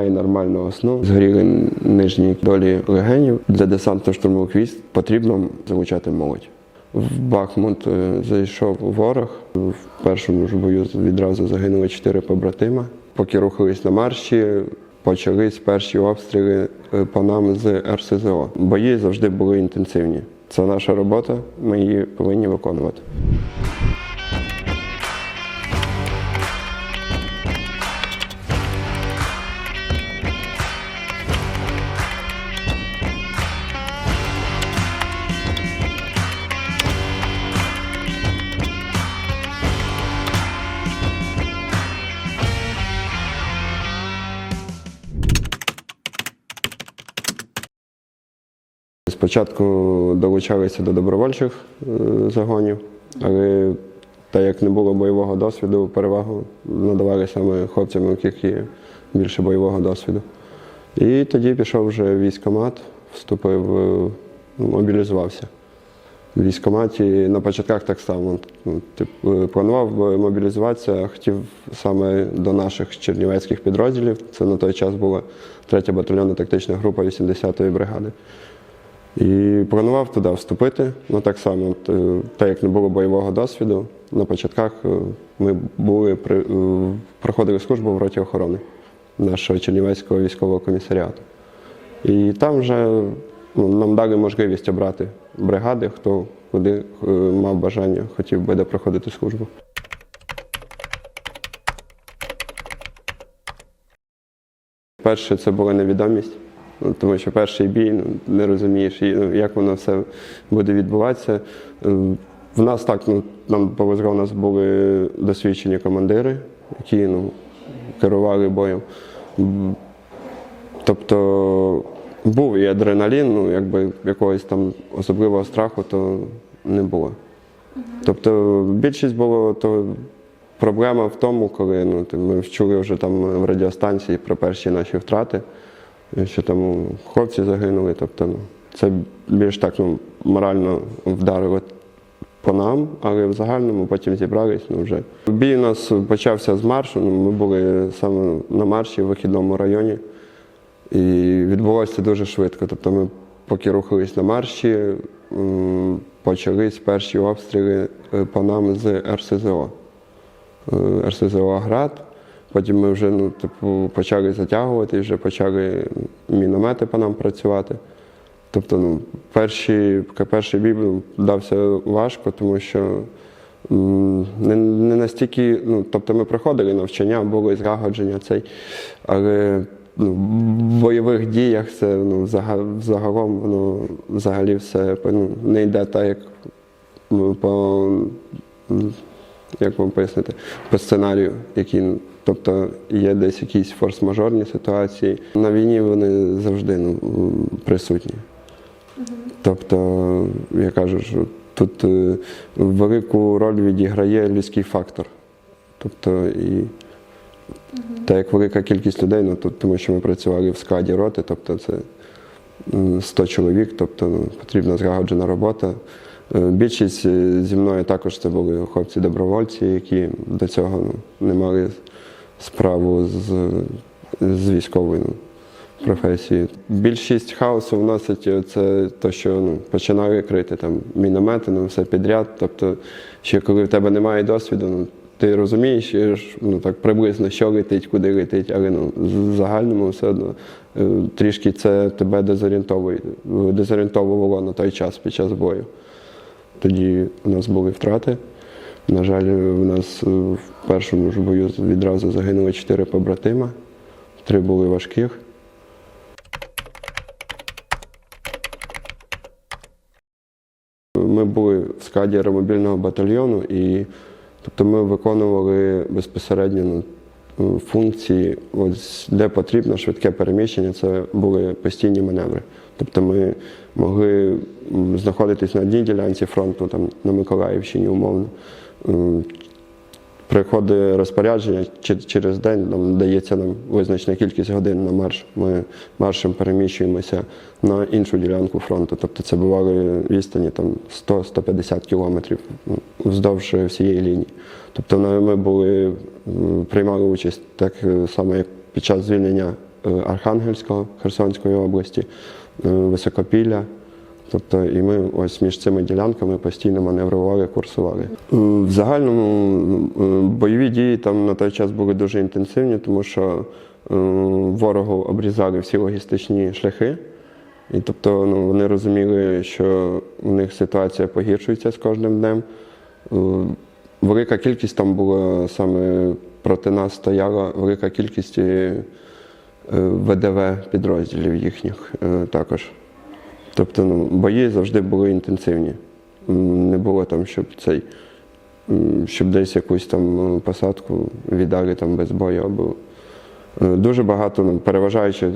немає нормального сну. Згоріли нижні долі легенів. Для десантно-штурмових військ потрібно залучати молодь. В Бахмут е, зайшов ворог. В першому ж бою відразу загинули чотири побратима. Поки рухались на марші, почались перші обстріли е, по нам з РСЗО. Бої завжди були інтенсивні. Це наша робота, ми її повинні виконувати. Спочатку долучалися до добровольчих е, загонів, але так як не було бойового досвіду, перевагу надавали саме хлопцям, у яких є більше бойового досвіду. І тоді пішов вже в військкомат, вступив, е, мобілізувався. В військкоматі на початках так само. Ну, тип, е, планував мобілізуватися, хотів саме до наших чернівецьких підрозділів. Це на той час була 3 батальйонна тактична група 80-ї бригади. І планував туди вступити. Ну так само, е, так як не було бойового досвіду, на початках е, ми були е, проходили службу в роті охорони нашого Чернівецького військового комісаріату. І там вже ну, нам дали можливість обрати бригади, хто куди мав бажання, хотів би де проходити службу. Перше це була невідомість, ну, тому що перший бій ну, не розумієш, ну, як воно все буде відбуватися. Е, В нас так, ну, нам повезло, у нас були досвідчені командири, які ну, керували боєм. Тобто був і адреналін, ну якби якогось там особливого страху то не було. Тобто більшість було то проблема в тому, коли ну, ми вчули вже там в радіостанції про перші наші втрати, що там хлопці загинули. Тобто, ну, це більш так ну, морально вдарило по нам, але в загальному потім зібрались ну, вже. Бій у нас почався з маршу. Ну, ми були саме на марші в вихідному районі. І відбулося дуже швидко. Тобто ми поки рухались на марші, почались перші обстріли е, по нам з РСЗО. Е, РСЗО Град. Потім ми вже ну, типу, почали затягувати, вже почали міномети по нам працювати. Тобто, ну, перший, перший бій ну, дався важко, тому що не, не настільки, ну, тобто ми проходили навчання, було і злагодження цей, але ну, в бойових діях це ну, взагалом воно взагалі все ну, не йде так, як ну, по, як вам пояснити, по сценарію, який, ну, тобто є десь якісь форс-мажорні ситуації. На війні вони завжди ну, присутні. Тобто, я кажу, що тут е, велику роль відіграє людський фактор. Тобто, і так як велика кількість людей, ну, тут, тому що ми працювали в складі роти, тобто це 100 чоловік, тобто ну, потрібна злагоджена робота. Е, Більшість е, зі мною також це були хлопці-добровольці, які до цього ну, не мали справу з, з військовою професією. Більшість хаосу вносить е, це те, що ну, починали крити там міномети, ну, все підряд. Тобто, ще коли в тебе немає досвіду, ну, ти розумієш ну, так приблизно, що летить, куди летить, але ну, в загальному все одно е, трішки це тебе дезорієнтовувало на той час під час бою. Тоді у нас були втрати. На жаль, у нас е, в першому ж бою відразу загинули чотири побратима, три були важких. Ми були в складі аеромобільного батальйону, і тобто ми виконували безпосередньо ну, функції, ось, де потрібно швидке переміщення, це були постійні маневри. Тобто ми могли знаходитись на одній ділянці фронту, там на Миколаївщині умовно. М, Приходить розпорядження через день, нам дається нам визначена кількість годин на марш. Ми маршем переміщуємося на іншу ділянку фронту. Тобто це бували відстані 100-150 кілометрів вздовж всієї лінії. Тобто ми були, приймали участь так е, само, як під час звільнення е, Архангельського, Херсонської області, е, Високопілля. Тобто, і ми ось між цими ділянками постійно маневрували, курсували. Е, В загальному е, бойові дії там на той час були дуже інтенсивні, тому що е, ворогу обрізали всі логістичні шляхи. І тобто ну, вони розуміли, що у них ситуація погіршується з кожним днем. Е, Велика кількість там була саме проти нас стояла велика кількість е, ВДВ підрозділів їхніх е, також. Тобто ну, бої завжди були інтенсивні. Не було там, щоб цей, щоб десь якусь там е, посадку віддали там без бою. Або... Е, Дуже багато, ну, переважаючи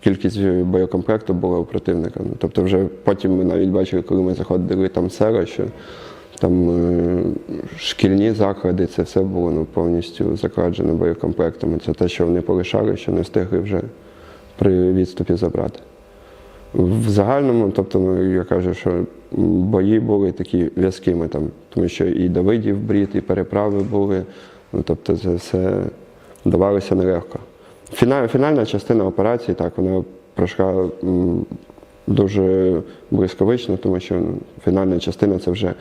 кількість боєкомплекту була у противника. Ну, Тобто вже потім ми навіть бачили, коли ми заходили там села, що там е, шкільні заклади, це все було ну, повністю закладжено боєкомплектами. Це те, що вони полишали, що не встигли вже при відступі забрати. В загальному, тобто, ну, я кажу, що бої були такі в'язкими, там, тому що і Давидів брід, і переправи були. Ну, тобто це все давалося нелегко. Фіна- фінальна частина операції, так, вона пройшла дуже блискавично, тому що ну, фінальна частина це вже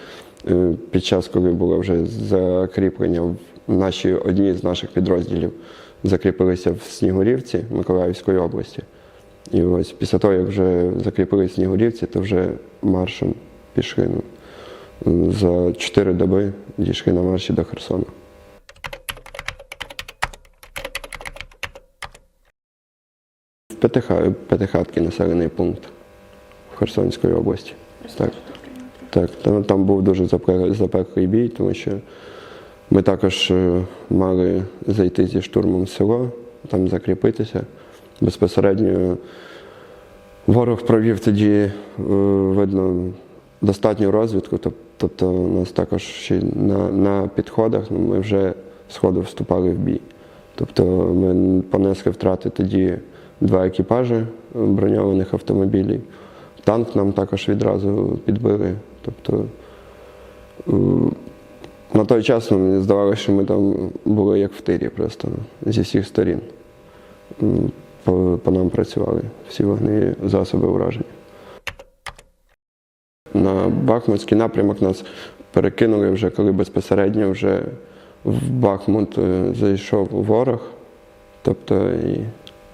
е, під час, коли було вже закріплення в наші, одні з наших підрозділів закріпилися в Снігурівці Миколаївської області. І ось після того, як вже закріпилися в Снігурівці, то вже маршем пішли. За чотири доби дійшли на марші до Херсона. В П'ятиха- П'ятихаткий населений пункт в Херсонської області. Так. Так, там, там був дуже запеклий бій, тому що ми також е, мали зайти зі штурмом в село, там закріпитися. Безпосередньо ворог провів тоді, е, видно, достатню розвідку, тобто у нас також ще на, на підходах ну, ми вже сходу вступали в бій. Тобто ми понесли втрати тоді два екіпажі броньованих автомобілів. Танк нам також відразу підбили. Тобто е, на той час ну, мені здавалося, що ми там були як в тирі просто ну, зі всіх сторін. По, по нам працювали всі вогневі засоби ураження. На Бахмутський напрямок нас перекинули вже, коли безпосередньо вже в Бахмут е, зайшов ворог. Тобто і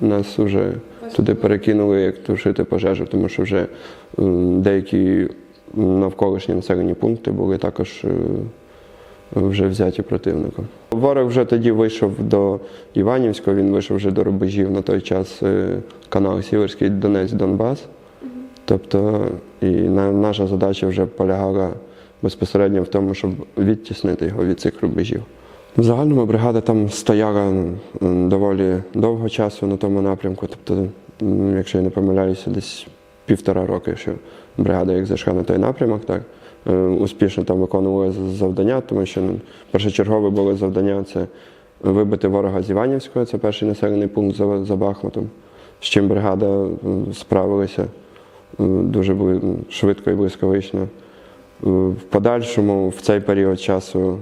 нас вже туди перекинули, як тушити пожежу, тому що вже деякі навколишні населені пункти були також е, вже взяті противником. Ворог вже тоді вийшов до Іванівського, він вийшов вже до рубежів на той час е, канал Сіверський Донець Донбас. Тобто і наша задача вже полягала безпосередньо в тому, щоб відтіснити його від цих рубежів. В загальному бригада там стояла доволі довго часу на тому напрямку. Тобто, якщо я не помиляюся, десь півтора роки, що бригада як зайшла на той напрямок, так успішно там виконувала з- завдання, тому що ну, першочергове було завдання це вибити ворога з Іванівського, це перший населений пункт за, Бахмутом, з чим бригада справилася е, дуже швидко і блискавично. Е, В подальшому, в цей період часу,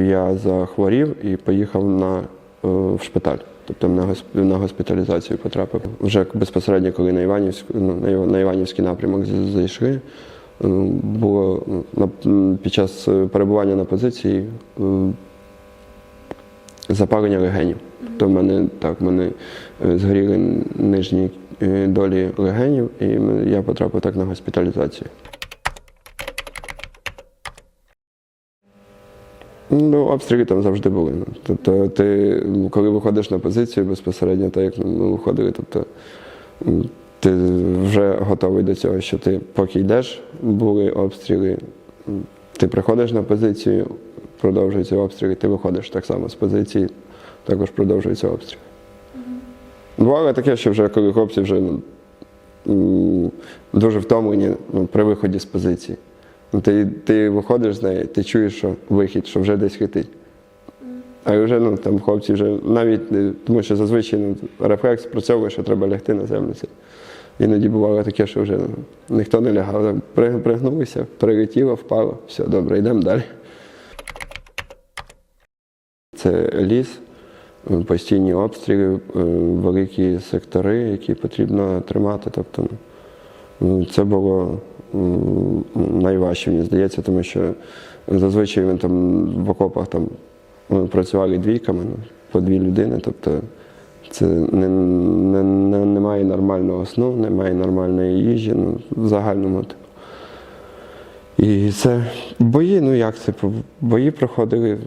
я захворів і поїхав на, е, в шпиталь. Тобто на, госп- на госпіталізацію потрапив. Вже безпосередньо, коли на, Іванівськ, ну, на, Іванівський напрямок зайшли, е, було на, м, під час е, перебування на позиції е, запалення легенів. Тобто в мене так, в мене е, згоріли нижні е, долі легенів, і я потрапив так на госпіталізацію. Ну, обстріли там завжди були. Тобто, ти, коли виходиш на позицію безпосередньо, так як ми виходили, тобто ти вже готовий до цього, що ти поки йдеш, були обстріли, ти приходиш на позицію, продовжуються обстріли, ти виходиш так само з позиції, також продовжуються обстріли. Бувало таке, що вже коли хлопці вже ну, дуже втомлені ну, при виході з позиції. Ну, ти, ти виходиш з неї, ти чуєш, що вихід, що вже десь хитить. А вже ну, там хлопці вже навіть, тому що зазвичай ну, рефлекс спрацьовує, що треба лягти на землю. Іноді бувало таке, що вже ніхто не лягав. Пригнулися, прилетіло, впало, все добре, йдемо далі. Це ліс, постійні обстріли, е, великі сектори, які потрібно тримати. Тобто, це було найважче, мені здається, тому що зазвичай ми там в окопах там працювали двійками, ну, по дві людини. Тобто це не, не, не, немає нормального сну, немає нормальної їжі, ну, в загальному. Типу. І це бої, ну як це? Бої проходили,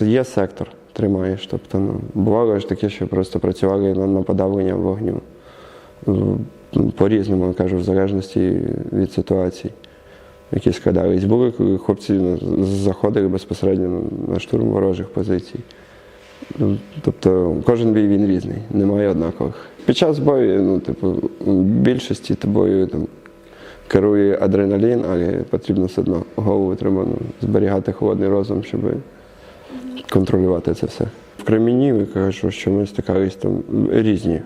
є сектор, тримаєш. Тобто, ну, бувало ж таке, що просто працювали на, подавлення вогню. По-різному, кажу, в залежності від ситуації, які складались. Були, коли хлопці ну, заходили безпосередньо на штурм ворожих позицій. Ну, Тобто кожен бій він різний, немає однакових. Під час бою, ну, типу, більшості тобою там, керує адреналін, але потрібно все одно голову треба ну, зберігати холодний розум, щоб контролювати це все. В Креміні я кажу, що ми стикались там різні.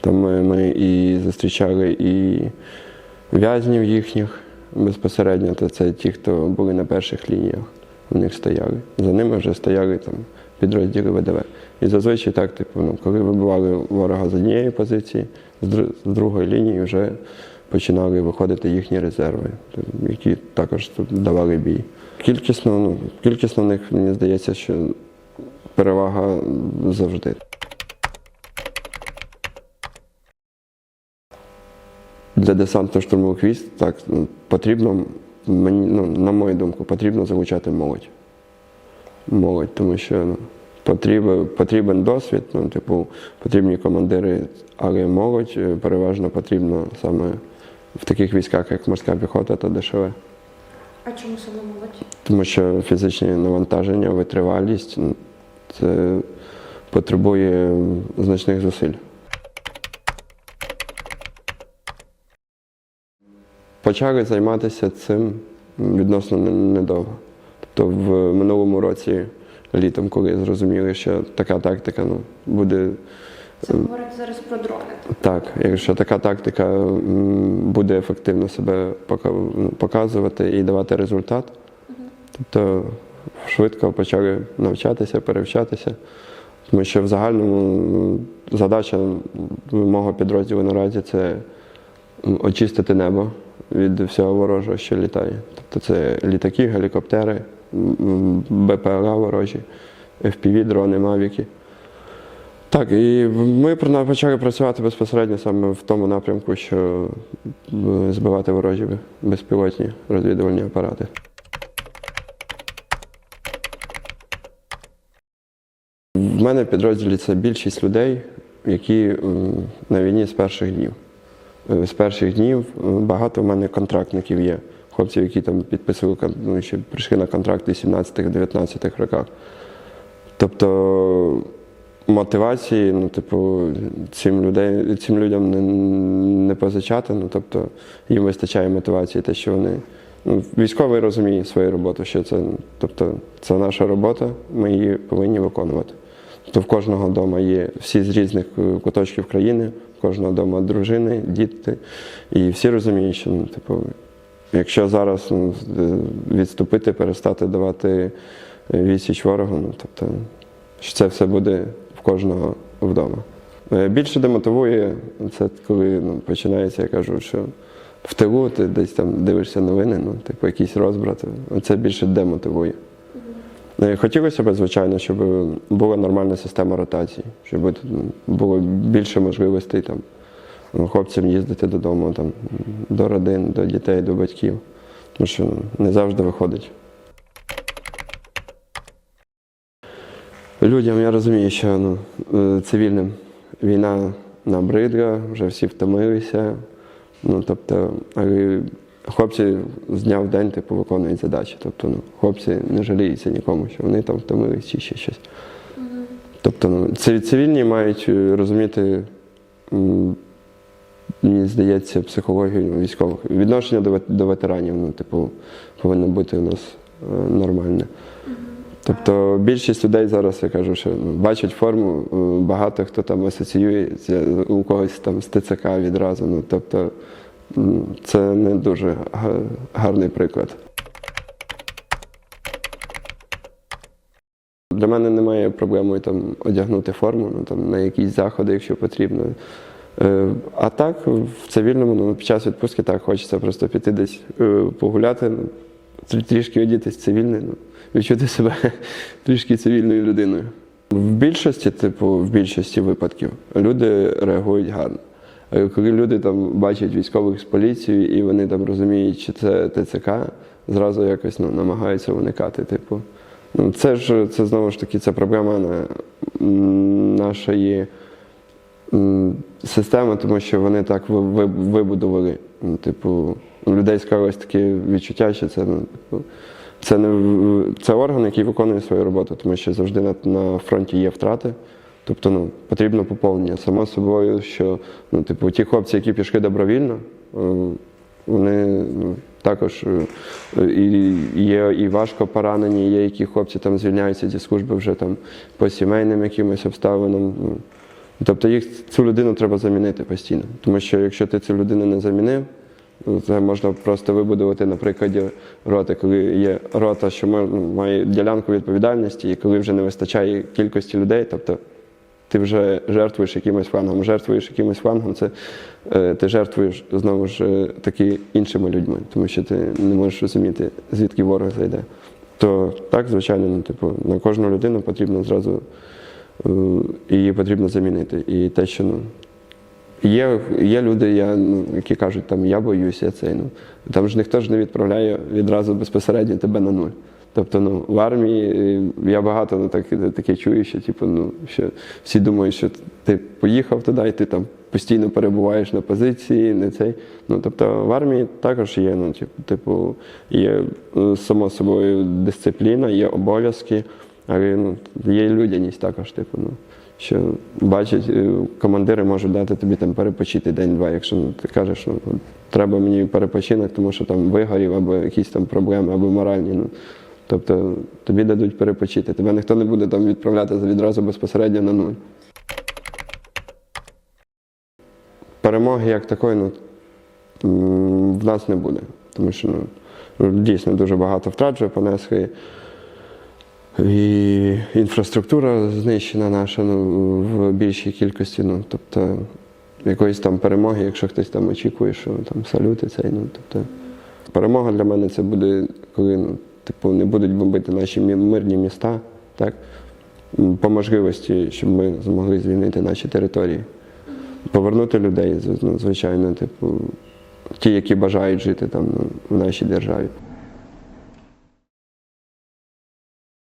Там ми, ми і зустрічали і в'язнів їхніх безпосередньо, то це ті, хто були на перших лініях, у них стояли. За ними вже стояли там підрозділи ВДВ. І зазвичай так, типу, ну, коли вибивали ворога з однієї позиції, з дру- з другої лінії вже починали виходити їхні резерви, які також давали бій. Кількісно, ну, кількісно в них, мені здається, що перевага завжди. Для десантно-штурмових військ так ну, потрібно, мені, ну, на мою думку, потрібно залучати молодь. Молодь, тому що ну, потрібен, потрібен досвід, ну, типу, потрібні командири, але молодь е, переважно потрібна саме в таких військах, як морська піхота та ДШВ. А чому саме молодь? Тому що фізичні навантаження, витривалість це потребує значних зусиль. Почали займатися цим відносно не- недовго. Тобто в минулому році, літом, коли зрозуміли, що така тактика ну, буде Це говорить зараз про дрони. так, якщо така тактика буде ефективно себе ну, показувати і давати результат, тобто швидко почали навчатися, перевчатися. Тому що в загальному задача мого підрозділу наразі це очистити небо від всього ворожого, що літає. Тобто це літаки, гелікоптери, БПЛА ворожі, FPV, дрони, мавіки. Так, і ми почали працювати безпосередньо саме в тому напрямку, що е, збивати ворожі безпілотні розвідувальні апарати. В мене в підрозділі це більшість людей, які на війні з перших днів. Е, З перших днів багато в мене контрактників є. Хлопців, які там підписували ну, ще прийшли на контракти в 17-19 роках. Тобто мотивації, ну, типу, цим, людей, цим людям не, не позичати. Ну, тобто, їм вистачає мотивації, те, що вони. Ну, військовий розуміє свою роботу, що це, тобто, це наша робота, ми її повинні виконувати. Тобто в кожного вдома є всі з різних е, куточків країни, в кожного вдома дружини, діти. І всі розуміють, що ну, типу, якщо зараз ну, е, відступити, перестати давати відсіч ворогу, ну, тобто, що це все буде в кожного вдома. Е, Більше демотивує це коли ну, починається, я кажу, що в тилу ти десь там дивишся новини, ну, типу якийсь розбрат. Це більше демотивує. Е, Хотілося б, звичайно, щоб була нормальна система ротації, щоб було більше можливостей там, ну, хлопцям їздити додому, там, до родин, до дітей, до батьків. Тому що не завжди виходить. Людям я розумію, що ну, е, цивільним війна набридла, вже всі втомилися. Ну, тобто, але хлопці з дня в день типу, виконують задачі. Тобто, ну, хлопці не жаліються нікому, що вони там втомились чи ще щось. Тобто, ну, цивільні мають е, розуміти, мені здається, психологію військових. Відношення до, ветеранів, ну, типу, повинно бути у нас е, нормальне. Тобто більшість людей зараз, я кажу, що ну, бачать форму, е, багато хто там асоціюється у когось там з ТЦК відразу. Ну, тобто це не дуже гарний приклад. для мене немає проблеми там одягнути форму ну, там, на якісь заходи, якщо потрібно. Е, А так, в цивільному, ну, під час відпустки так хочеться просто піти десь е, погуляти, ну, трішки одітись цивільне, ну, відчути себе трішки цивільною людиною. В більшості, типу, в більшості випадків люди реагують гарно. Е, Коли люди там бачать військових з поліцією і вони там розуміють, що це ТЦК, зразу якось ну, намагаються уникати. Типу. Ну, це ж це знову ж таки це проблема нашої системи, тому що вони так ви- ви- вибудували. Ну, Типу, у людей склалось таке відчуття, що це, ну, типу, це, не, це орган, який виконує свою роботу, тому що завжди на, на фронті є втрати. Тобто ну, потрібно поповнення. Само собою, що ну, типу, ті хлопці, які пішли добровільно, е, вони ну, також е, і є і важко поранені, є які хлопці там звільняються зі служби вже там по сімейним якимось обставинам. Тобто їх цю людину треба замінити постійно. Тому що якщо ти цю людину не замінив, це можна просто вибудувати на прикладі роти, коли є рота, що має, ділянку відповідальності, і коли вже не вистачає кількості людей, тобто ти вже жертвуєш якимось флангом. Жертвуєш якимось флангом, це е, ти жертвуєш знову ж е, таки іншими людьми, тому що ти не можеш розуміти, звідки ворог зайде. То так, звичайно, ну, типу, на кожну людину потрібно зразу її потрібно замінити. І те, що ну, Є, є люди, я, ну, які кажуть, там, я боюся цей. Ну, там ж ніхто ж не відправляє відразу безпосередньо тебе на нуль. Тобто ну, в армії е, я багато ну, так, таке чую, що, типу, ну, що всі думають, що ти поїхав туди, і ти там постійно перебуваєш на позиції, не цей. Ну, тобто в армії також є, ну, типу, є е, само собою дисципліна, є обов'язки, але ну, є людяність також, типу, ну, що бачать, е, командири можуть дати тобі там перепочити день-два, якщо ну, ти кажеш, ну, треба мені перепочинок, тому що там вигорів або якісь там проблеми, або моральні. Ну, тобто тобі дадуть перепочити. Тебе ніхто не буде там відправляти відразу безпосередньо на нуль. Перемоги як такої, ну, в нас не буде. Тому що ну, дійсно дуже багато втрат вже понесли. І інфраструктура знищена наша ну, в більшій кількості. Ну, тобто якоїсь там перемоги, якщо хтось там очікує, що там салюти цей. Ну, тобто, перемога для мене це буде, коли ну, типу, не будуть бомбити наші мирні міста, так? По можливості, щоб ми змогли звільнити наші території, повернути людей, ну, звичайно, типу, ті, які бажають жити там ну, в нашій державі.